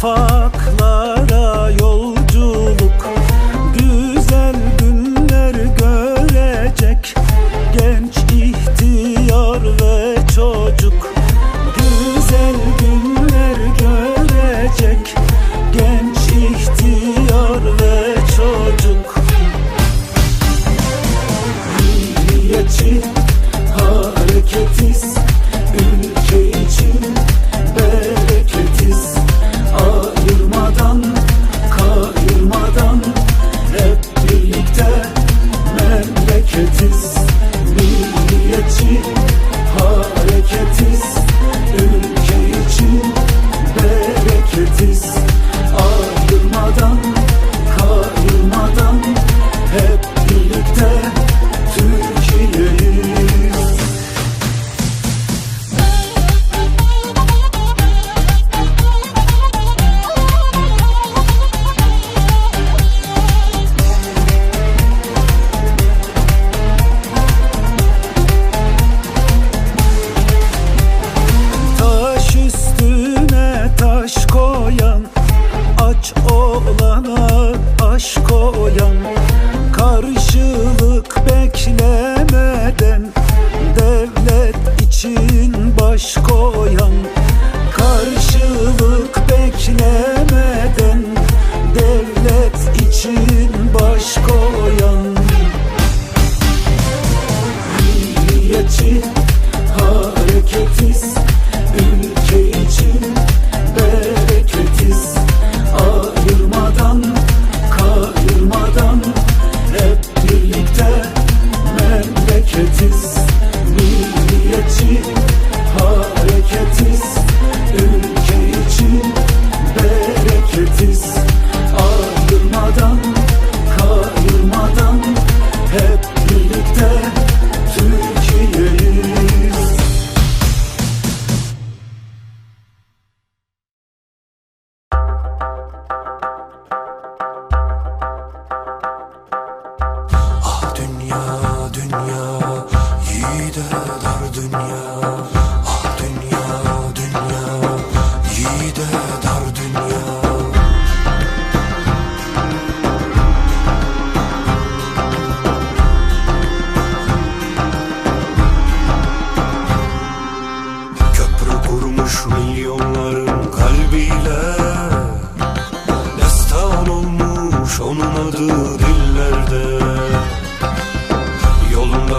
kafa Colombia.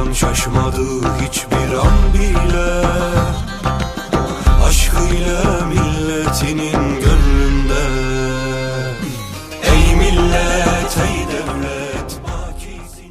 Yoldan şaşmadı hiçbir an bile. Aşkıyla mi